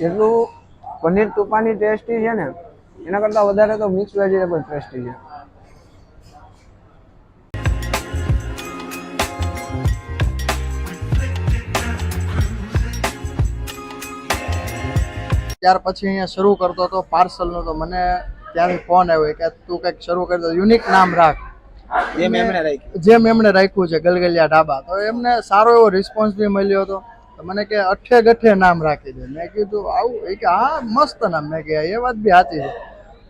જેટલું પનીર તુપાની ટેસ્ટી છે ને એના કરતાં વધારે તો મિક્સ વેજીટેબલ ટેસ્ટી છે. ત્યાર પછી અહીંયા શરૂ કરતો હતો પાર્સલનું તો મને ત્યાંથી ફોન આવ્યો કે તું કંઈક શરૂ કરતો યુનિક નામ રાખ. જેમ એમણે રાખ્યું. જેમ એમણે રાખ્યું છે ગલગલિયા ઢાબા. તો એમને સારો એવો રિસ્પોન્સ બી મળ્યો હતો. તો મને કે અઠે ગઠે નામ રાખી દે. મેં કીધું, આવું. એ કે, હા, મસ્ત નામ. મેં કે, એ વાત બી સાચી છે.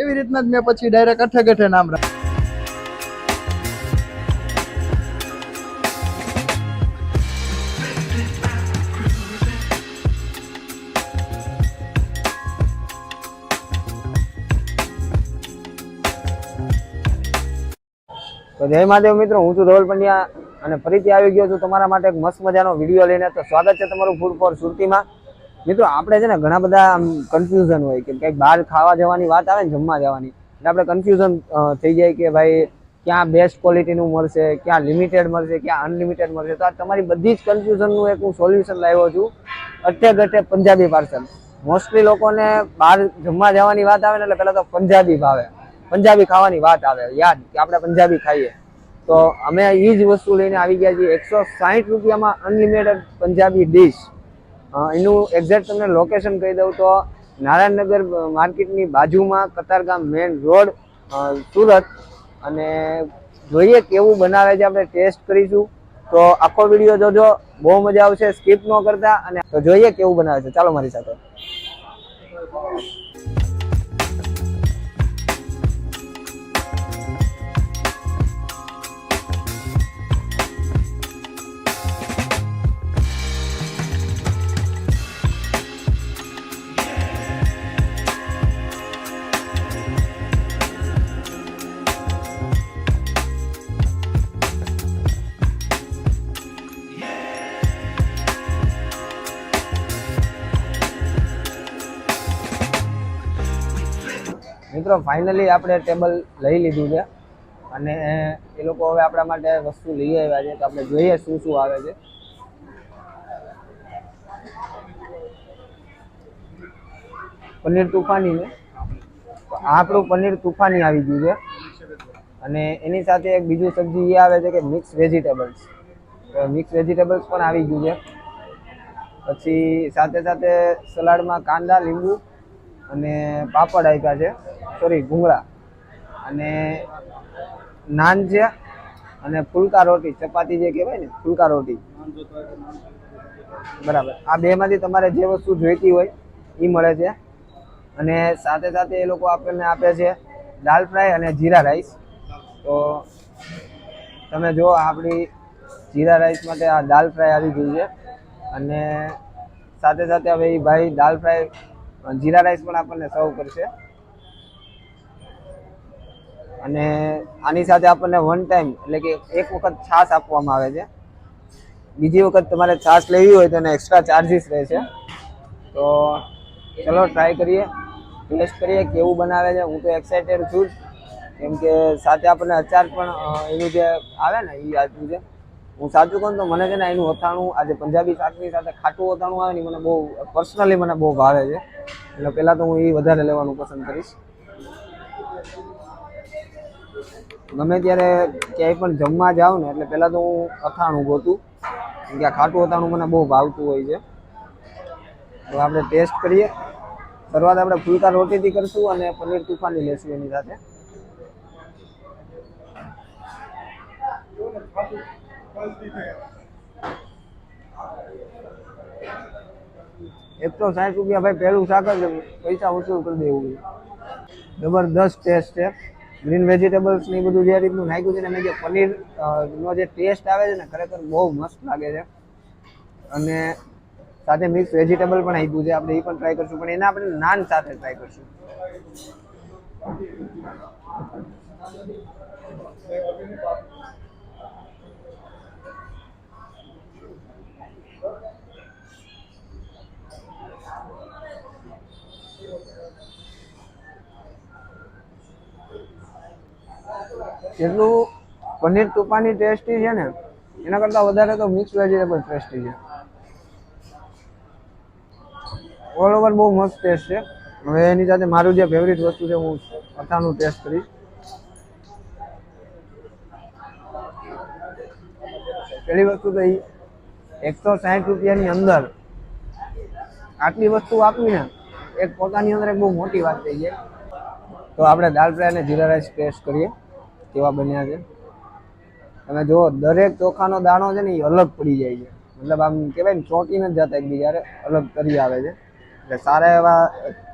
એવી રીતના જ મેં પછી ડાયરેક્ટ અઠે ગઠે નામ રાખ્યું તો જય મહાદેવ મિત્રો, હું છું ધવલ પંડ્યા અને ફરીથી આવી ગયો છું તમારા માટે એક મસ્ત મજાનો વીડિયો લઈને. તો સ્વાગત છે તમારું ફૂડ ફોર સુરતીમાં મિત્રો, આપણે છે ને ઘણા બધા આમ કન્ફ્યુઝન હોય કે કંઈક બહાર ખાવા જવાની વાત આવે ને જમવા જવાની. એટલે આપણે કન્ફ્યુઝન થઈ જાય કે ભાઈ ક્યાં બેસ્ટ ક્વોલિટીનું મળશે, ક્યાં લિમિટેડ મળશે, ક્યાં અનલિમિટેડ મળશે. તો આ તમારી બધી જ કન્ફ્યુઝનનું એક હું સોલ્યુશન લાવ્યો છું. અઠે ગઠે પંજાબી પાર્સલ મોસ્ટલી લોકોને બહાર જમવા જવાની વાત આવે ને એટલે પહેલાં તો પંજાબી ભાવે. પંજાબી ખાવાની વાત આવે. યાદ કે આપણે પંજાબી ખાઈએ. તો અમે એ જ વસ્તુ લઈને આવી ગયા છીએ. એકસો સાહીઠ રૂપિયામાં અનલિમિટેડ પંજાબી ડીશ એનું એક્ઝેક્ટ તમને લોકેશન કહી દઉં તો નારાયણનગર માર્કેટની બાજુમાં કતારગામ મેઇન રોડ સુરત. અને જોઈએ કેવું બનાવે છે આપણે ટેસ્ટ કરીશું. તો આખો વીડિયો જોજો. બહુ મજા આવશે. સ્કીપ ન કરતા. અને તો જોઈએ કેવું બનાવે છે. ચાલો મારી સાથે. મિત્રો ફાઇનલી આપણે ટેબલ લઈ લીધું છે. અને એ લોકો હવે આપણા માટે વસ્તુ લઈ આવ્યા છે, તો આપણે જોઈએ શું શું આવે છે. પનીર તુફાની છે આપણું પનીર તુફાની આવી ગયું છે. અને એની સાથે એક બીજું સબ્જી એ આવે છે કે મિક્સ વેજીટેબલ્સ મિક્સ વેજીટેબલ્સ પણ આવી ગયું છે. પછી સાથે સાથે સલાડમાં કાંદા, લીંબુ અને પાપડ આપ્યા છે. સોરી ભૂંગળા અને નાન છે અને ફુલકા રોટી, ચપાતી જે કહેવાય ને, ફુલકા રોટી. બરાબર. આ બેમાંથી તમારે જે વસ્તુ જોઈતી હોય એ મળે છે. અને સાથે સાથે એ લોકો આપણને આપે છે દાલ ફ્રાય અને જીરા રાઈસ. તો તમે જો આપણી જીરા રાઈસ માટે આ દાલ ફ્રાય આવી ગઈ છે. અને સાથે સાથે હવે એ ભાઈ દાલ ફ્રાય જીરા રાઈસ પણ આપણને સર્વ કરશે. અને આની સાથે આપણને વન ટાઈમ એટલે કે એક વખત છાશ આપવામાં આવે છે. બીજી વખત તમારે છાશ લેવી હોય તો એને એક્સ્ટ્રા ચાર્જીસ રહેશે. તો ચલો ટ્રાય કરીએ. ટેસ્ટ કરીએ કેવું બનાવે છે. હું તો એક્સાઇટેડ છું કેમ કે સાથે આપણને અચાર પણ એનું જે આવે ને એ આપ્યું છે. હું સાચું કહું તો મને છે ને એનું અથાણું આજે પંજાબી શાકની સાથે ખાટું અથાણું આવે ને મને બહુ પર્સનલી મને બહુ ભાવે છે. એટલે પહેલાં તો હું એ વધારે લેવાનું પસંદ કરીશ. ગમે ત્યારે ક્યાંય પણ જમવા જાઉં ને એટલે પહેલાં તો હું અથાણું ગોતું. કે આ ખાટું અથાણું મને બહુ ભાવતું હોય છે. તો આપણે ટેસ્ટ કરીએ. શરૂઆત આપણે ફૂલકા રોટીથી કરશું અને પનીર તુફાની લેશું એની સાથે. એકસો સાઠ રૂપિયા ભાઈ, પહેલું શાક જ પૈસા વસૂલ કરી દેવું જબરદસ્ત ટેસ્ટ છે. ગ્રીન વેજીટેબલ્સ ને બધું જે રીતનું નાખ્યું છે ને મેં જે પનીર નો જે ટેસ્ટ આવે છે ને, ખરેખર બહુ મસ્ત લાગે છે. અને સાથે મિક્સ વેજીટેબલ પણ આપ્યું છે. આપણે એ પણ ટ્રાય કરશું. પણ એના આપણે નાન સાથે ટ્રાય કરશું. જેટલું પનીર તુપાની ટેસ્ટી છે ને, એના કરતાં વધારે તો મિક્સ વેજીટેબલ ટેસ્ટી છે. ઓલ ઓવર બહુ મસ્ત ટેસ્ટ છે. હવે એની સાથે મારું જે ફેવરિટ વસ્તુ છે, હું અથાણું ટેસ્ટ કરીશ. પેલી વસ્તુ તો એ એકસો સાઠ રૂપિયાની અંદર આટલી વસ્તુ આપવી ને, એક પોતાની અંદર એક બહુ મોટી વાત થઈ છે તો આપણે દાળ ફ્રાય અને જીરા રાઈસ ટેસ્ટ કરીએ. કેવા બન્યા છે? તમે જુઓ, દરેક ચોખાનો દાણો છે ને એ અલગ પડી જાય છે. મતલબ આમ કહેવાય ને, ચોંટી નથી જતા એકબીજાને અલગ કરી આવે છે. એટલે સારા એવા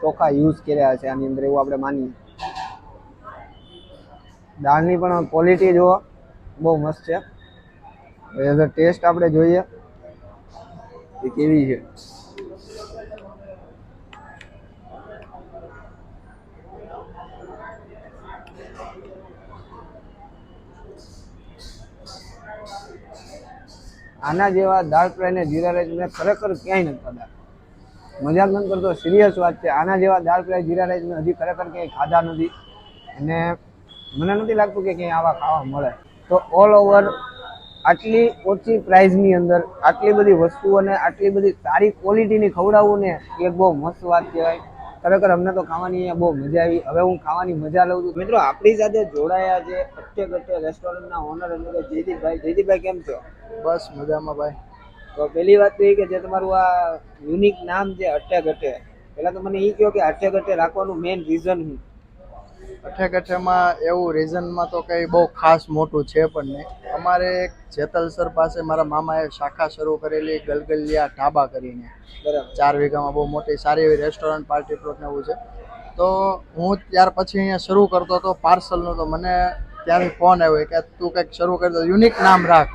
ચોખા યુઝ કર્યા છે આની અંદર એવું આપણે માનીએ. દાળની પણ ક્વોલિટી જુઓ, બહુ મસ્ત છે. એઝ અ ટેસ્ટ આપણે જોઈએ. એ કેવી છે? આના જેવા દાળ ફ્રાય ને જીરા રાઈસ મેં ખરેખર ક્યાંય નથી ખાધા. મજાક નથી કરતો સિરિયસ વાત છે. આના જેવા દાળ ફ્રાય, જીરા રાઈસ મેં હજી ખરેખર ક્યાંય ખાધા નથી. અને મને નથી લાગતું કે ક્યાંય આવા ખાવા મળે. તો ઓલ ઓવર આટલી ઓછી પ્રાઇઝની અંદર, આટલી બધી વસ્તુઓને, આટલી બધી સારી ક્વોલિટીની ખવડાવવું ને એક બહુ મસ્ત વાત કહેવાય. ખરેખર અમને તો ખાવાની બહુ મજા આવી. હવે હું ખાવાની મજા લઉં છું. મિત્રો આપણી સાથે જોડાયા છે અટ્ટે ગટ્ટે રેસ્ટોરન્ટના ઓનર અને જયદીપભાઈ. જયદીપભાઈ કેમ છો? બસ મજામાં ભાઈ. તો પહેલી વાત તો એ કે જે તમારું આ યુનિક નામ છે અટ્ટે ગટ્ટે પહેલાં તો મને એ કહો કે અટ્ટે ગટ્ટે રાખવાનું મેઇન રીઝન શું અઠે કઠેમાં એવું રીઝનમાં તો કંઈ બહુ ખાસ મોટું છે પણ નહીં. અમારે એક જેતલસર પાસે મારા મામાએ શાખા શરૂ કરેલી ગલગલિયા ઢાબા કરીને. બરાબર. ચાર વીઘામાં બહુ મોટી સારી એવી રેસ્ટોરન્ટ પાર્ટી પ્લોટ ને એવું છે. તો હું ત્યાર પછી અહીંયા શરૂ કરતો હતો પાર્સલનું તો મને ત્યાંથી ફોન આવ્યો કે તું કંઈક શરૂ કરી દો યુનિક નામ રાખ.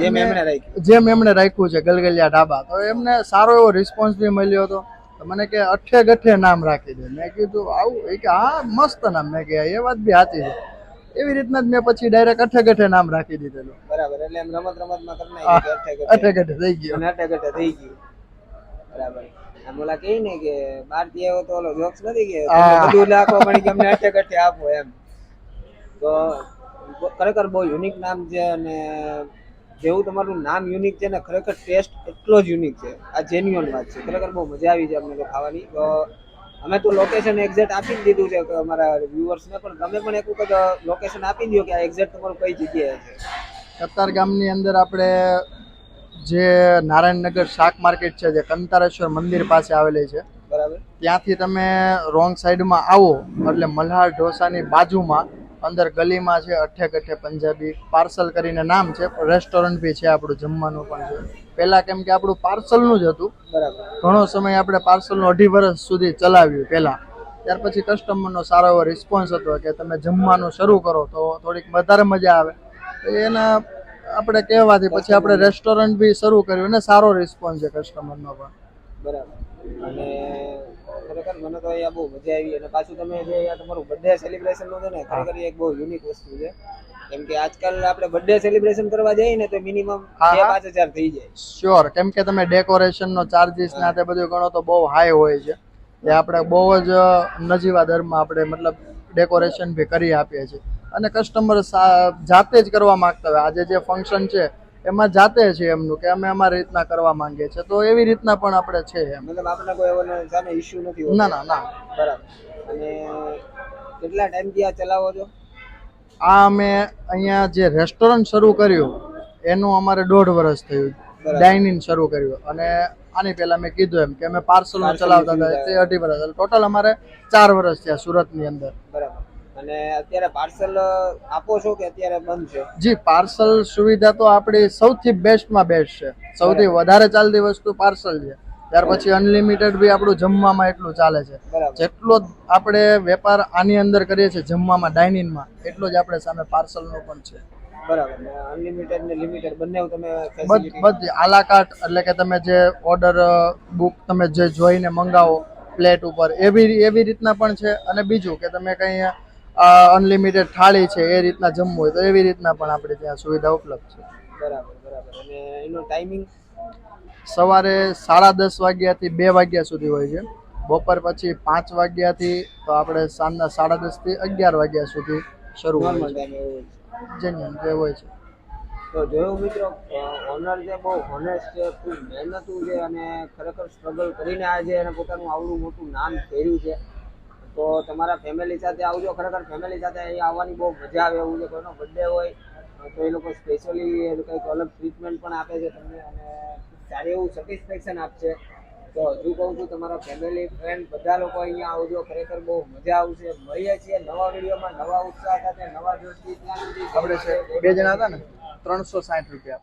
જેમ એમણે રાખ્યું. છે ગલગલિયા ઢાબા. તો એમને સારો એવો રિસ્પોન્સ બી મળ્યો હતો. તો મને કે અઠે ગઠે નામ રાખી દે. મેં કીધું આવું? એ કે હા મસ્ત નામ. મેં કે એ વાત બી સાચી છે. એવી રીતના જ મેં પછી ડાયરેક્ટ અઠે ગઠે નામ રાખી દીધેલું. બરાબર એટલે એમ રમત રમતમાં ગટ્ટે અઠે ગઠે થઈ ગયો. અઠે ગઠે થઈ ગયું. બરાબર. આમ ઓલા કહે ને કે બારથી આવ્યો તો ઓલો જોક્સ નથી કે? બધું લાખો પણ અમને અઠે ગઠે આપો એમ. તો ખરેખર બહુ યુનિક નામ છે અને જેવું તમારું નામ યુનિક છે ને ખરેખર ટેસ્ટ એટલો જ યુનિક છે. આ જેન્યુઅન વાત છે. ખરેખર બહુ મજા આવી છે અમને ખાવાની. અમે તો લોકેશન એક્ઝેક્ટ આપી જ દીધું છે અમારા વ્યુઅર્સને પણ તમે પણ એક વખત લોકેશન આપી દો કે આ એક્ઝેક્ટ તમારું કઈ જગ્યાએ છે. કતાર ગામની અંદર આપણે જે નારાયણનગર શાક માર્કેટ છે જે કંતારેશ્વર મંદિર પાસે આવેલી છે. બરાબર. ત્યાંથી તમે રોંગ સાઈડમાં આવો એટલે મલ્હાર ઢોસાની બાજુમાં અંદર ગલીમાં છે અઠે કઠે પંજાબી પાર્સલ કરીને નામ છે રેસ્ટોરન્ટ બી છે આપણું જમવાનું પણ છે. પહેલાં કેમ કે આપણું પાર્સલનું જ હતું. બરાબર. ઘણો સમય આપણે પાર્સલનું અઢી વર્ષ સુધી ચલાવ્યું પહેલાં. ત્યાર પછી કસ્ટમરનો સારો એવો રિસ્પોન્સ હતો કે તમે જમવાનું શરૂ કરો તો થોડીક વધારે મજા આવે. એના આપણે કહેવાથી પછી આપણે રેસ્ટોરન્ટ બી શરૂ કર્યું અને સારો રિસ્પોન્સ છે કસ્ટમરનો પણ. બરાબર. અને ખરેખર મને તો અહીંયા બહુ મજા આવી અને પાછું તમે જે અહીંયા તમારું બર્થડે સેલિબ્રેશનનું છે ને ખરેખર એક બહુ યુનિક વસ્તુ છે. કેમ કે આજકાલ આપણે બર્થડે સેલિબ્રેશન કરવા જઈએ ને તો મિનિમમ હા, બે હા. પાંચ હજાર થઈ જાય. શ્યોર કેમ કે તમે ડેકોરેશનનો ચાર્જીસ ને તે બધું ગણો તો બહુ હાઈ હોય છે. એ આપણે બહુ જ નજીવા દરમાં આપણે મતલબ ડેકોરેશન બી કરી આપીએ છીએ. અને કસ્ટમર જાતે જ કરવા માંગતા હોય. આજે જે ફંક્શન છે એમાં જાતે છે એમનું કે અમે અમારી રીતના કરવા માંગીએ છીએ. તો એવી રીતના પણ આપણે છે એમ. મતલબ આપણે કોઈ એવો સામે ઇશ્યુ નથી ના ના ના. બરાબર. અને કેટલા ટાઈમથી આ ચલાવો છો? આ અમે અહીંયા જે રેસ્ટોરન્ટ શરૂ કર્યું એનું અમારે દોઢ વર્ષ થયું. ડાઇનિંગ શરૂ કર્યું. અને આની પહેલા મેં કીધું એમ કે અમે પાર્સલ ચલાવતા હતા. તે અઢી વર્ષ ટોટલ અમારે ચાર વર્ષ થયા સુરતની અંદર. બરાબર. અને અત્યારે પાર્સલ આપો છો કે અત્યારે બંધ છે? જી પાર્સલ સુવિધા તો આપણી સૌથી બેસ્ટમાં બેસ્ટ છે. સૌથી વધારે ચાલતી વસ્તુ પાર્સલ છે. ત્યાર પછી અનલિમિટેડ બી આપણું જમવામાં એટલું ચાલે છે. જેટલો આપણે વેપાર આની અંદર કરીએ છીએ જમવામાં ડાઇનિંગમાં એટલો જ આપણે સામે પાર્સલનો પણ છે. બરાબર. અનલિમિટેડ ને લિમિટેડ બંને તમે બધી આલાકાટ એટલે કે તમે જે ઓર્ડર બુક તમે જે જોઈને મંગાવો પ્લેટ ઉપર એવી એવી રીતના પણ છે. અને બીજું કે તમે કંઈ અનલિમિટેડ થાળી છે એ રીતના જમવું હોય તો એવી રીતના પણ આપણે ત્યાં સુવિધા ઉપલબ્ધ છે. બરાબર બરાબર. અને એનો ટાઈમિંગ સવારે સાડા દસ વાગ્યાથી બે વાગ્યા સુધી હોય છે. બપોર પછી પાંચ વાગ્યાથી તો આપણે સાંજના સાડા દસથી અગિયાર વાગ્યા સુધી શરૂ હોય છે. જેન્યુઅન જે હોય છે. તો જોયું મિત્રો ઓનર જે બહુ હોનેસ્ટ છે ખૂબ મહેનતું છે અને ખરેખર સ્ટ્રગલ કરીને આજે એને પોતાનું આવડું મોટું નામ કર્યું છે તો તમારા ફેમિલી સાથે આવજો. ખરેખર ફેમિલી સાથે અહીંયા આવવાની બહુ મજા આવે એવું છે. કોઈનો બર્થડે હોય, તો એ લોકો સ્પેશિયલી કંઈક અલગ ટ્રીટમેન્ટ પણ આપે છે તમને અને સારી એવું સેટિસ્ફેક્શન આપશે. તો હજુ કહું છું, તમારા ફેમિલી ફ્રેન્ડ બધા લોકો અહીંયા આવજો. ખરેખર બહુ મજા આવશે. મળીએ છીએ નવા વિડીયોમાં, નવા ઉત્સાહ સાથે, નવા જોશથી આપણે છે, બે જણા હતા ને? ત્રણસો સાઠ રૂપિયા.